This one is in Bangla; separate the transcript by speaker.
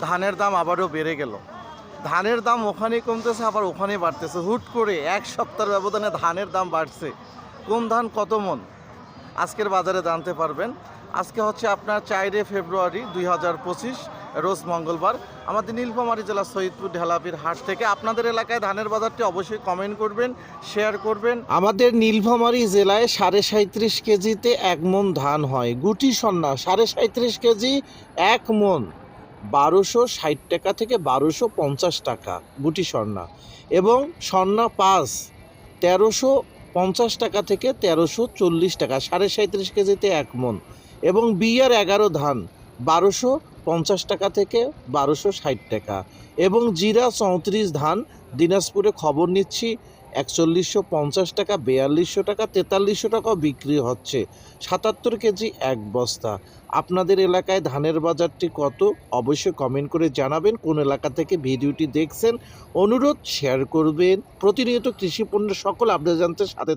Speaker 1: ধানের দাম আবারও বেড়ে গেল। ধানের দাম ওখানেই কমতেছে, আবার ওখানেই বাড়তেছে। হুট করে এক সপ্তাহের ব্যবধানে ধানের দাম বাড়ছে। কোন ধান কত মন? আজকের বাজারে জানতে পারবেন। আজকে হচ্ছে আপনার চারই ফেব্রুয়ারি দুই হাজার পঁচিশ, রোজ মঙ্গলবার। আমাদের নীলফামারী জেলা সৈয়দপুর ঢেলাপির হাট থেকে আপনাদের এলাকায় ধানের বাজারটি অবশ্যই কমেন্ট করবেন শেয়ার করবেন। আমাদের নীলফামারী জেলায় সাড়ে সাঁত্রিশ কেজিতে এক মন ধান হয়। গুটি সন্না, সাড়ে সাঁত্রিশ কেজি এক মন। বারোশো ষাট টাকা থেকে বারোশো পঞ্চাশ টাকা গুটি স্বর্ণা এবং স্বর্ণা পাঁচ তেরোশো পঞ্চাশ টাকা থেকে তেরোশো চল্লিশ টাকা, সাড়ে সাঁত্রিশ কেজিতে এক মন এবং বিয়ার এগারো ধান বারোশো পঞ্চাশ টাকা থেকে বারোশো ষাট টাকা এবং জিরা চৌত্রিশ ধান দিনাজপুরে খবর নিচ্ছি। একচল্লিশশো পঞ্চাশ টাকা, বেয়াল্লিশশো টাকা, তেতাল্লিশশো টাকাও বিক্রি হচ্ছে। সাতাত্তর কেজি এক বস্তা। আপনাদের এলাকায় ধানের বাজারটি কত? অবশ্যই কমেন্ট করে জানাবেন। কোন এলাকা থেকে ভিডিওটি দেখছেন, অনুরোধ শেয়ার করবেন। প্রতিনিয়ত কৃষি পণ্য সকল আপডেট জানতে সাথে